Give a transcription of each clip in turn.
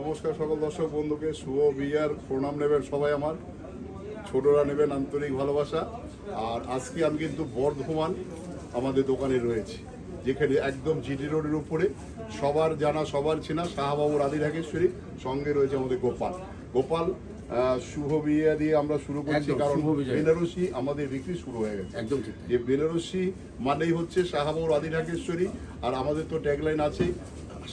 নমস্কার সকল দর্শক বন্ধুকে শুভ বিয়ার প্রণাম নেবেন সবাই আমার। ছোটরা নেবেন আন্তরিক ভালোবাসা। আর আজকে আমি কিন্তু বর্ধমান আমাদের দোকানে রয়েছি যেখানে একদম জিটি রোডের উপরে সবার জানা সবার চেনা শাহবাবুর আদি ঢাকেশ্বরী সঙ্গে রয়েছে আমাদের গোপাল। গোপাল শুভ বিয়ে দিয়ে আমরা শুরু করছি কারণ বেনারসি আমাদের বিক্রি শুরু হয়ে গেছে। একদম যে বেনারসি মানেই হচ্ছে শাহাবাবুর আদি ঢাকেশ্বরী আর আমাদের তো ট্যাগলাইন আছেই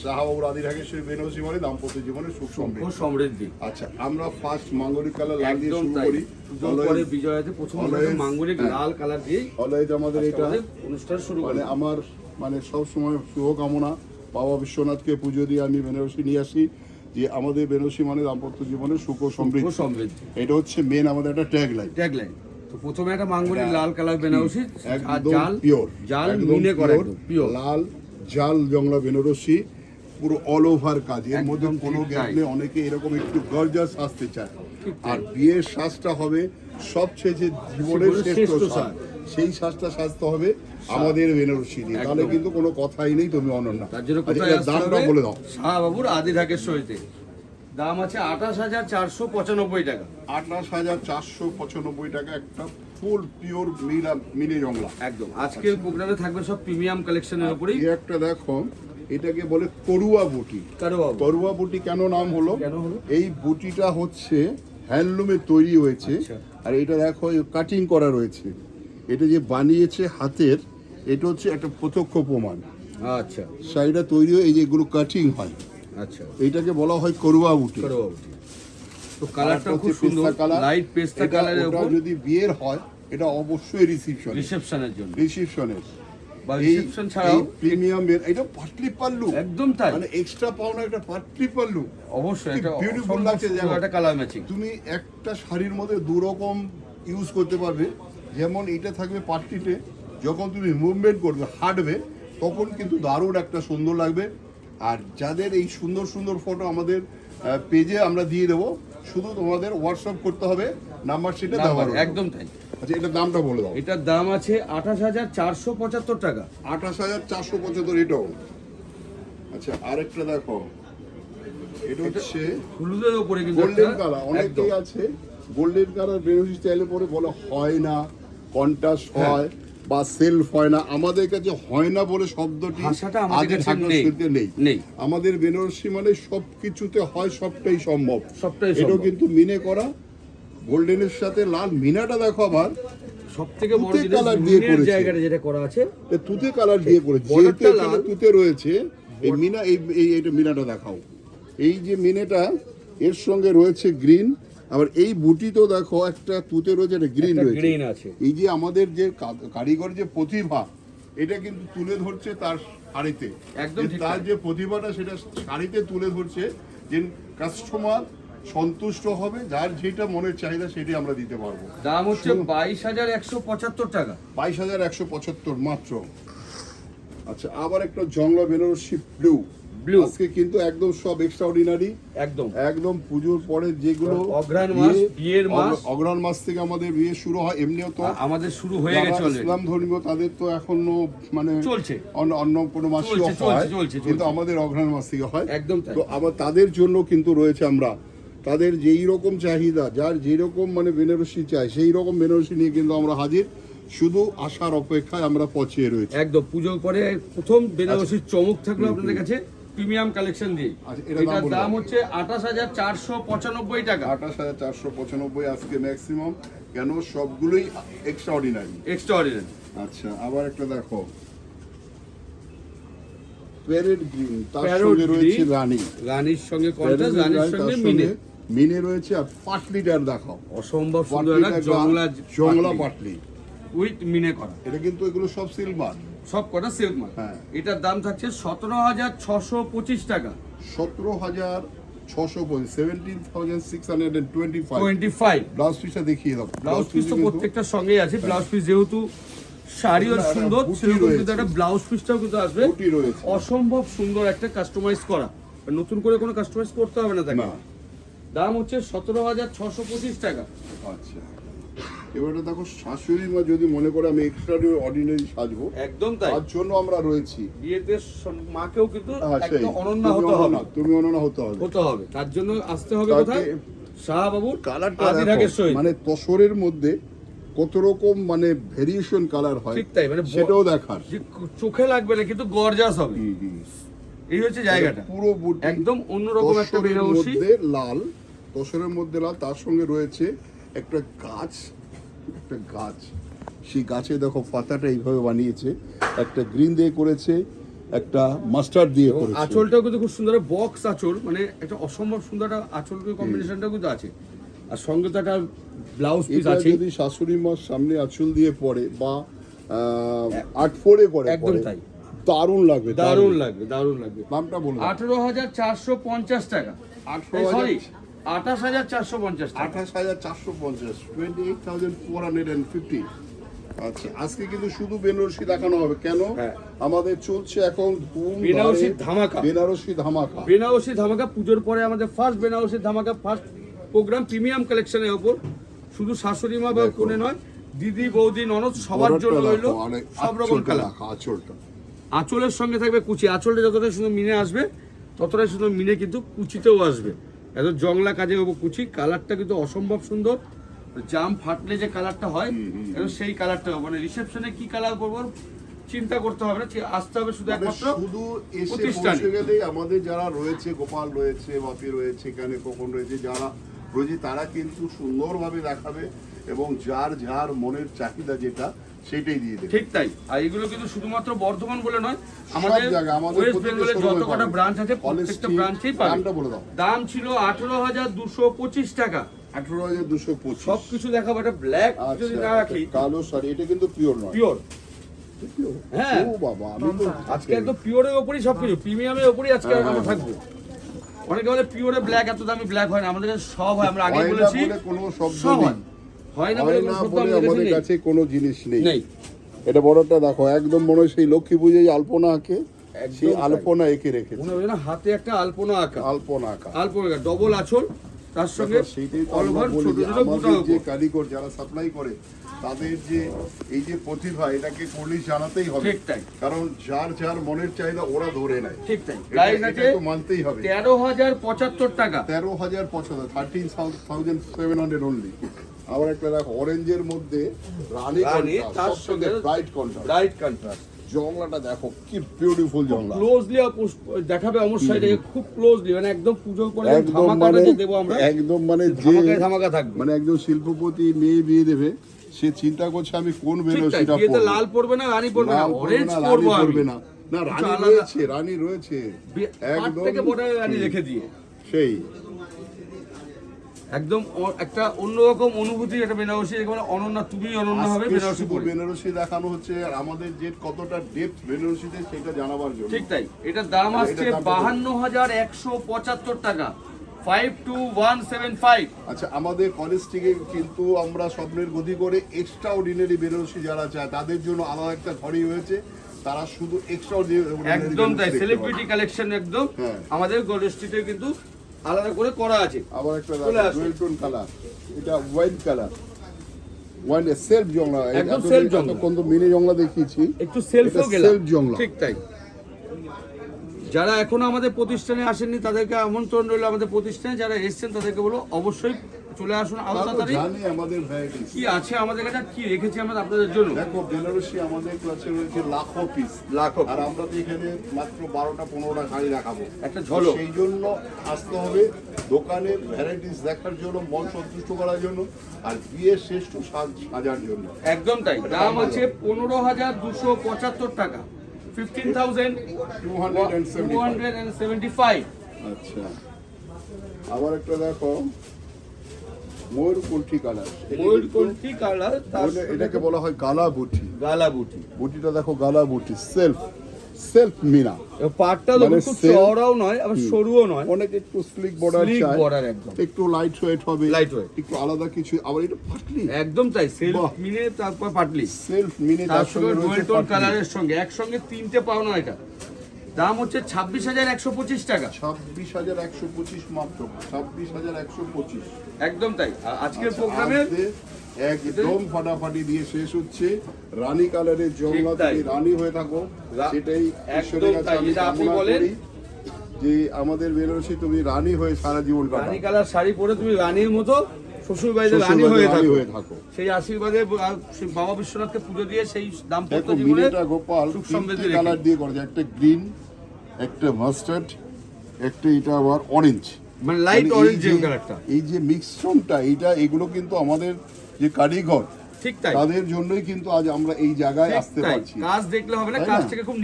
শাহাবাবুর আদি ঢাকেশ্বরী বেনারসি মানে দাম্পত্য জীবনের সুখ সমৃদ্ধি সমৃদ্ধি আচ্ছা আমরা ফার্স্ট মাঙ্গলিক কালার লাল দিয়ে শুরু করি পরে বিজয়াতে প্রথম মাঙ্গলিক হ্যাঁ। লাল কালার দিয়ে অলওয়েজ আমাদের এটা অনুষ্ঠান শুরু মানে আমার মানে সব সময় শুভকামনা। বাবা বিশ্বনাথকে পুজো দিয়ে আমি বেনারসি নিয়ে আসি যে আমাদের বেনারসি মানে দাম্পত্য জীবনের সুখ সমৃদ্ধি। সমৃদ্ধি। এটা হচ্ছে মেন আমাদের একটা ট্যাগ লাইন ট্যাগলাইন তো প্রথমে একটা মাঙ্গলিক লাল কালার বেনারসি একদম জাল পিওর জাল মিনে করা পিওর লাল জাল জংলা বেনারসি। পুরো অল ওভার কাজ। এর মধ্যে কোনো নেই অনেকে এরকম একটু গর্জাস আসতে চায়। আর বিয়ের সাজটা হবে সবচেয়ে যে জীবনের শ্রেষ্ঠ সাজ। সেই সাজটা সাজতে হবে আমাদের বেনারসি দিয়ে। তাহলে কিন্তু কোনো কথাই নেই তুমি অনন্যা। তার জন্য আচ্ছা, দামটা বলে দাও। শাহবাবুর আদি ঢাকেশ্বরীতে দাম আছে আঠাশ হাজার চারশো পঁচানব্বই টাকা। আঠাশ হাজার চারশো পঁচানব্বই টাকা একটা ফুল পিওর মিলা মিনি জংলা একদম। আজকের প্রোগ্রামে থাকবে সব প্রিমিয়াম কালেকশনের উপরেই। একটা দেখো এটাকে বলে করুয়া বুটি। করুয়া বুটি। কেন নাম হলো? এই বুটিটা হচ্ছে হ্যান্ডলুমে তৈরি হয়েছে আচ্ছা। আর এটা দেখো কাটিং করা রয়েছে। এটা যে বানিয়েছে হাতের এটা হচ্ছে একটা প্রত্যক্ষ প্রমাণ। আচ্ছা। শাড়িটা তৈরি হয়ে এই যে এগুলো কাটিং হয়। আচ্ছা। এইটাকে বলা হয় করুয়া বুটি। কারও বাবু তো কালারটা খুব সুন্দর। কালার। লাইট পেস্তা কালারের উপর। যদি বিয়ের হয় এটা অবশ্যই রিসিপশন রিসেপশনের জন্য। রিসিপশনের বা রিসেপশন ছাড়াও প্রিমিয়াম এটা পাটলি পাল্লু। একদম তাই। মানে এক্সট্রা পাওনা একটা পাটলি পাল্লু। অবশ্যই এটা অসম্ভব লাগছে। একটা কালার ম্যাচিং তুমি একটা শাড়ির মধ্যে দু রকম ইউজ করতে পারবে। যেমন এটা থাকবে পাটলিতে যখন তুমি মুভমেন্ট করবে হাঁটবে তখন কিন্তু দারুণ একটা সুন্দর লাগবে। আর যাদের এই সুন্দর সুন্দর ফটো আমাদের পেজে আমরা দিয়ে দেবো শুধু তোমাদের হোয়াটসঅ্যাপ করতে হবে নাম্বার সেটা দেওয়া। একদম তাই। আচ্ছা এটা দামটা বলে দাও। এটার দাম আছে আঠাশ হাজার চারশো পঁচাত্তর টাকা। আঠাশ হাজার চারশো পঁচাত্তর এটাও। আচ্ছা আরেকটা দেখো। এটা হচ্ছে হলুদের উপরে কিন্তু গোল্ডেন কালার অনেকেই আছে গোল্ডেন কালার বেরোসি স্টাইলে পরে বলে হয় না কন্ট্রাস্ট হ্যাঁ। হয় বা সেলফ হয় না। আমাদের কাছে হয় না বলে শব্দটি আগে নেই। নেই। নেই। আমাদের বেনারসি মানে সব কিছুতে হয় সবটাই সম্ভব। সবটাই এটাও কিন্তু মিনে করা গোল্ডেনের সাথে লাল মিনাটা দেখো আবার। সব বড় জিনিস colour দিয়ে করেছে। জায়গাটা যেটা করা আছে। তুতে কালার দিয়ে করে যেহেতু এখানে তুতে রয়েছে এই মিনা এই এই এইটা মিনাটা দেখাও। এই যে মিনেটা এর সঙ্গে রয়েছে গ্রিন। আবার এই বুটিতেও দেখো একটা তুতে রয়েছে একটা গ্রিন রয়েছে। আছে। এই যে আমাদের যে কারিগর যে প্রতিভা এটা কিন্তু তুলে ধরছে তার শাড়িতে। একদম তার যে প্রতিভাটা সেটা শাড়িতে তুলে ধরছে যে কাস্টমার সন্তুষ্ট হবে যার যেটা মনের চাহিদা সেটাই আমরা দিতে পারব। দাম হচ্ছে বাইশ হাজার একশো পঁচাত্তর টাকা। বাইশ হাজার একশো পঁচাত্তর মাত্র। আচ্ছা আবার একটা জংলা বেনারসি ব্লু। Blue। আজকে কিন্তু একদম সব এক্সট্রাঅর্ডিনারি একদম। একদম পুজোর পরে যেগুলো অঘ্রাণ মাস, বিয়ের মাস। অগ্র- অগ্রহায়ণ মাস থেকে আমাদের বিয়ে শুরু হয় এমনিও তো আমাদের শুরু হয়ে গেছে ইসলাম ধর্মীয় তাদের তো এখনও মানে চলছে। অন্য অন্য কোনো চলছে, হয়। কিন্তু আমাদের অগ্রহায়ণ মাস থেকে হয়। একদম তো আবার তাদের জন্য কিন্তু রয়েছে আমরা তাদের যেই রকম চাহিদা যার যেই রকম মানে বেনারসি চাই সেই রকম বেনারসি নিয়ে কিন্তু আমরা হাজির। শুধু আসার অপেক্ষায় আমরা পচিয়ে রয়েছি। একদম পুজোর পরে প্রথম বেনারসির চমক থাকল আপনাদের কাছে প্রিমিয়াম কালেকশন দিয়ে। আচ্ছা, এটার দাম। হচ্ছে আঠাশ হাজার চারশো পঁচানব্বই টাকা। আঠাশ হাজার চারশো পঁচানব্বই আজকে ম্যাক্সিমাম কেন সবগুলোই এক্সট্রা অর্ডিনারি এক্সট্রা অর্ডিনারি আচ্ছা আবার একটা দেখো। প্যারেড গ্রিন তার সঙ্গে রয়েছে রানী। রানীর সঙ্গে কন্ট্রাস্ট রানীর সঙ্গে সঙ্গে মিনে রয়েছে আর পাটলিটার দেখাও। অসম্ভব সুন্দর জংলা জংলা পাটলি। উইথ মিনে করা। এটা কিন্তু এগুলো সব সিলভার। সব কটা সিল্ক মাল হ্যাঁ। এটার দাম থাকছে সতেরো হাজার ছশো পঁচিশ টাকা। সতেরো হাজার ছশো seventeen thousand six hundred twenty five twenty five blouse পিসটা দেখিয়ে দাও। ব্লাউজ পিস তো প্রত্যেকটার সঙ্গেই আছে। ব্লাউজ পিস যেহেতু শাড়িও একটা সুন্দর সেরকম কিন্তু একটা ব্লাউজ পিসটাও কিন্তু আসবে। অসম্ভব সুন্দর একটা কাস্টমাইজ করা। নতুন করে কোনো কাস্টমাইজ করতে হবে না তাকে। না। দাম হচ্ছে সতেরো হাজার ছশো পঁচিশ টাকা। আচ্ছা। এবারে দেখো শাশুড়ি মা যদি মনে করে আমি এক্সট্রা অর্ডিনারি সাজবো একদম তাই। তার জন্য আমরা রয়েছি। বিয়েতে মাকেও কিন্তু হ্যাঁ, একদম অনন্য হতে হবে। তুমি অনন্য হতে হবে। হতে হবে। তার জন্য আসতে হবে কোথায়? শাহবাবুর মানে তসরের মধ্যে কত রকম মানে ভেরিয়েশন কালার হয় ঠিক তাই, মানে সেটাও দেখার। চোখে লাগবে না কিন্তু গর্জাস হবে। এই হচ্ছে জায়গাটা। পুরো বুটি একদম অন্যরকম একটা বেনারসি। লাল তসরের মধ্যে লাল তার সঙ্গে রয়েছে একটা গাছ একটা গাছ। সেই গাছে দেখো পাতাটা এইভাবে বানিয়েছে একটা গ্রিন দিয়ে করেছে একটা মাস্টার্ড দিয়ে করেছে। আঁচলটাও কিন্তু খুব সুন্দর বক্স আঁচল মানে একটা অসম্ভব সুন্দর একটা আঁচল কম্বিনেশনটা কিন্তু আছে। আর সঙ্গে তো একটা ব্লাউজ পিস আছে। যদি শাশুড়ি মার সামনে আঁচল দিয়ে পরে বা আট ফোরে করে একদম তাই। দারুণ লাগবে দারুণ লাগবে। দারুণ লাগবে। দামটা বলুন আঠেরো হাজার চারশো পঞ্চাশ টাকা। 18,000 সরি আঠাশ হাজার চারশো পঞ্চাশ আঠাশ হাজার চারশো পঞ্চাশ twenty eight thousand four hundred and fifty আচ্ছা আজকে কিন্তু শুধু বেনারসি দেখানো হবে। কেন? হ্যাঁ। আমাদের চলছে এখন বেনারসি ধামাকা। বেনারসি ধামাকা। বেনারসি ধামাকা পুজোর পরে আমাদের ফার্স্ট বেনারসি ধামাকা ফার্স্ট প্রোগ্রাম প্রিমিয়াম কালেকশনের ওপর। শুধু শাশুড়ি মা বা। কোনে নয় দিদি বৌদি ননদ সবার জন্য রইল সব রকম কালার আঁচলটা। আঁচলের সঙ্গে থাকবে কুচি। আঁচলটা যতটা শুধু মিনে আসবে ততটাই শুধু মিনে কিন্তু কুচিতেও আসবে। এত জংলা কাজে হব কুচি কালারটা কিন্তু অসম্ভব সুন্দর। জাম ফাটলে যে কালারটা হয় সেই কালারটা হবে। মানে রিসেপশনে কি কালার করব চিন্তা করতে হবে না আসতে হবে শুধু মানে একমাত্র শুধু এসে পৌঁছে গেলেই আমাদের যারা রয়েছে গোপাল রয়েছে বাপি রয়েছে এখানে কখন রয়েছে যারা রয়েছে তারা কিন্তু সুন্দরভাবে দেখাবে এবং যার যার মনের চাহিদা যেটা সেটাই দিয়ে দেবে। ঠিক তাই। আর এগুলো কিন্তু শুধুমাত্র বর্ধমান বলে নয় আমাদের ওয়েস্ট বেঙ্গলের যত কটা ব্রাঞ্চ আছে প্রত্যেকটা ব্রাঞ্চেই পাবে। দামটা বলে দাও। দাম ছিল আঠেরো হাজার দুশো পঁচিশ টাকা। আঠারো হাজার দুশো পঁচিশ। সব কিছু দেখাবো একটা ব্ল্যাক যদি না রাখি। আচ্ছা কালো শাড়ি এটা কিন্তু পিওর নয়। পিওর হ্যাঁ। ও বাবা আমি তো আজকে একদম পিওরের ওপরই সব কিছু প্রিমিয়ামের ওপরই আজকে হ্যাঁ, আমরা হ্যাঁ, থাকব। অনেকে বলে পিওরে ব্ল্যাক এত দামি ব্ল্যাক হয় না। আমাদের সব হয় আমরা আগে বলেছি কোনো শব্দ সব হয়। হয় না বলে আমাদের কাছে কোনো জিনিস নেই। এটা বড়টা দেখো একদম মনে হয় সেই লক্ষ্মী পুজোয় আলপনা আঁকে সেই আলপনা এঁকে রেখেছে। মনে হাতে একটা আলপনা আঁকা। আলপনা আঁকা। আলপনা ডবল আঁচল তার সঙ্গে ছোট যে ছোট যে কারিগর যারা সাপ্লাই করে তাদের যে এই যে প্রতিভা এটাকে পুলিশ জানাতেই হবে। ঠিক তাই। কারণ যার যার মনের চাহিদা ওরা ধরে নেয়। ঠিক তাই। এটা- তো মানতেই হবে। তেরো হাজার পঁচাত্তর টাকা। তেরো হাজার পঁচাত্তর thirteen thousand seven hundred only আবার একটা দেখো অরেঞ্জের মধ্যে রানী তার সঙ্গে ব্রাইট কন্ট্রাস্ট ব্রাইট কন্ট্রাস্ট জংলাটা দেখো কি বিউটিফুল জংলা। ক্লোজলি দেখাবে আমার সাইডে খুব ক্লোজলি মানে একদম পুজো করে একদম মানে দেবো আমরা। একদম মানে যে ধামাকা থাকবে। মানে একদম শিল্পপতি মেয়ে বিয়ে দেবে সে চিন্তা করছে আমি কোন বেরোসিটা পরবো। লাল পড়বে না রানী পড়বে না পরবে অরেঞ্জ না, পরবো পরবে না। না রানী রয়েছে রানী রয়েছে। একদম থেকে রানী রেখে দিয়ে। সেই। একদম একটা অন্যরকম অনুভূতি একটা বেনারসি একেবারে অনন্য তুমি অনন্য হবে বেনারসি পরে। বেনারসি দেখানো হচ্ছে আর আমাদের যে কতটা ডেপথ বেনারসিতে সেটা জানাবার জন্য। ঠিক তাই। এটার দাম আসছে দামটা বলুন। বাহান্ন হাজার একশো পঁচাত্তর টাকা। Five two one seven five আচ্ছা আমাদের কলেজ থেকে কিন্তু আমরা স্বপ্নের গতি করে এক্সট্রা অর্ডিনারি বেনারসি যারা চায় তাদের জন্য আলাদা একটা ঘরই হয়েছে। তারা শুধু এক্সট্রা একদম তাই সেলিব্রিটি কালেকশন একদম। হ্যাঁ। আমাদের গোলস্ট্রিটে কিন্তু আলাদা করে করা আছে। আবার একটা ডুয়েল টোন কালার এটা ওয়াইন কালার ওয়াইন সেলফ জংলা। একদম সেলফ জংলা। কোন তো মিনি জংলা দেখিয়েছি একটু সেলফ সেলফ জংলা। ঠিক তাই। যারা এখনও আমাদের প্রতিষ্ঠানে আসেননি তাদেরকে আমন্ত্রণ রইল আমাদের প্রতিষ্ঠানে। যারা এসছেন তাদেরকে বলো অবশ্যই চলে আসুন আরও তাড়াতাড়ি। জানে আমাদের ভ্যারাইটিস কি আছে আমাদের কাছে কি রেখেছি আমরা আপনাদের জন্য? দেখো বেনারসি আমাদের কাছে রয়েছে লাখো পিস লাখো আর আমরা তো এখানে মাত্র বারোটা পনেরোটা গাড়ি রাখাবো একটা ঝলক। সেই জন্য আসতে হবে দোকানে ভ্যারাইটিস দেখার জন্য মন সন্তুষ্ট করার জন্য আর বিয়ের শ্রেষ্ঠ সাজ- সাজার জন্য। একদম তাই। দাম আছে পনেরো হাজার দুশো পঁচাত্তর টাকা। Fifteen thousand two 275 hundred and seventy five আচ্ছা। আবার একটা দেখো। ময়ূর কুলঠি কালার। ময়ূরকণ্ঠী কালার এটাকে বলা হয় গালা বুটি গালা বুটি বুটিটা দেখো গালা বুটি সেলফ সেলফ মিনা পাটটা মানে খুব চওড়াও নয় আবার সরুও নয়। অনেক একটু স্লিক বর্ডার চাই। border একদম। একটু লাইট ওয়েট হবে। Light weight। একটু আলাদা কিছু আবার এটা পাতলি একদম তাই সেলফ। মিনে তারপর পাটলি। সেলফ মিনে তার সঙ্গে রয়েছে পাটলি। কালারের সঙ্গে একসঙ্গে তিনটে পাও না এটা। দাম হচ্ছে ছাব্বিশ হাজার একশো পঁচিশ টাকা। ছাব্বিশ হাজার একশো পঁচিশ মাত্র ছাব্বিশ হাজার একশো পঁচিশ। একদম তাই। আজকের আচ্ছা, প্রোগ্রামে একদম ফাটাফাটি দিয়ে শেষ হচ্ছে। রানী কালারের তুমি রানী হয়ে থাকো। সেটাই ঈশ্বরের কাছে আমি কামনা। করি যে আমাদের বেরোসি তুমি রানী হয়ে সারা জীবন কাটাও। রানী কালার শাড়ি পরে তুমি রানীর মতো শ্বশুর বাড়িতে রানী হয়ে থাকো। সেই আশীর্বাদে বাবা বিশ্বনাথকে পুজো দিয়ে সেই দাম্পত্য জীবনে গোপাল সুখ সমৃদ্ধি কালার দিয়ে করেছে একটা গ্রিন একটা মাস্টার্ড একটা এটা আবার অরেঞ্জ মানে লাইট অরেঞ্জ কালারটা এই যে মিক্সনটা এইটা এগুলো কিন্তু আমাদের যে কারিগর ঠিক তাই। তাদের জন্যই কিন্তু আজ আমরা এই জায়গায় আসতে পারছি। কাজ দেখলে হবে না? কাজটাকে খুব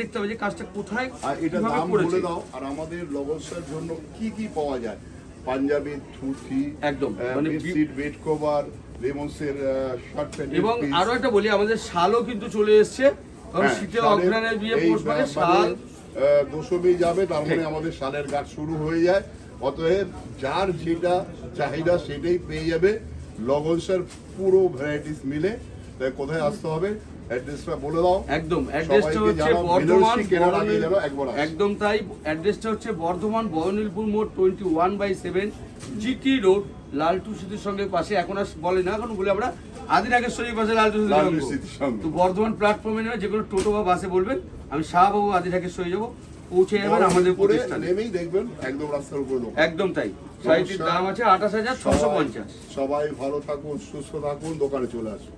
দেখতে হবে যে কাজটা কোথায় আর এটা বলে দাও আর আমাদের লগসার জন্য কি কি পাওয়া যায়? পাঞ্জাবি ধুতি একদম, মানে মানে বেডশিট বেড কভার লেমন্সের শার্ট প্যান্ট এবং আরও একটা বলি আমাদের শালও কিন্তু চলে এসছে। কারণ হ্যাঁ, শীতে বিয়ে পৌষ মাসে শাল মানে, দশমী যাবে তার মানে আমাদের সালের গাছ শুরু হয়ে যায়। অতএব যার যেটা চাহিদা সেটাই পেয়ে যাবে। লগনসার পুরো ভ্যারাইটিস মিলে। তাই কোথায় আসতে হবে? অ্যাড্রেসটা বলে দাও। একদম অ্যাড্রেসটা হচ্ছে বর্ধমান বেনারসি কেনার আগে যেন বর্ণিল- একবার আসে। একদম তাই অ্যাড্রেসটা হচ্ছে বর্ধমান বয়নিলপুর মোড় twenty one by seven GT road লালটু সঙ্গে পাশে। এখন আর বলে না এখন বলে আমরা আদি নাগেশ্বরীর পাশে লালটু সিটির সঙ্গে। তো বর্ধমান প্ল্যাটফর্মে নেবে যে কোনো টোটো বা বাসে বলবেন। আমি শাহবাবু আদি সয়ে যাব। পৌঁছে যাবেন আমাদের প্রতিষ্ঠানে। নেমেই দেখবেন একদম রাস্তার উপরে লোক। একদম তাই। শাড়িটির দাম আছে আঠাশ হাজার ছশো পঞ্চাশ। সবাই ভালো থাকুন সুস্থ থাকুন দোকানে চলে আসুন।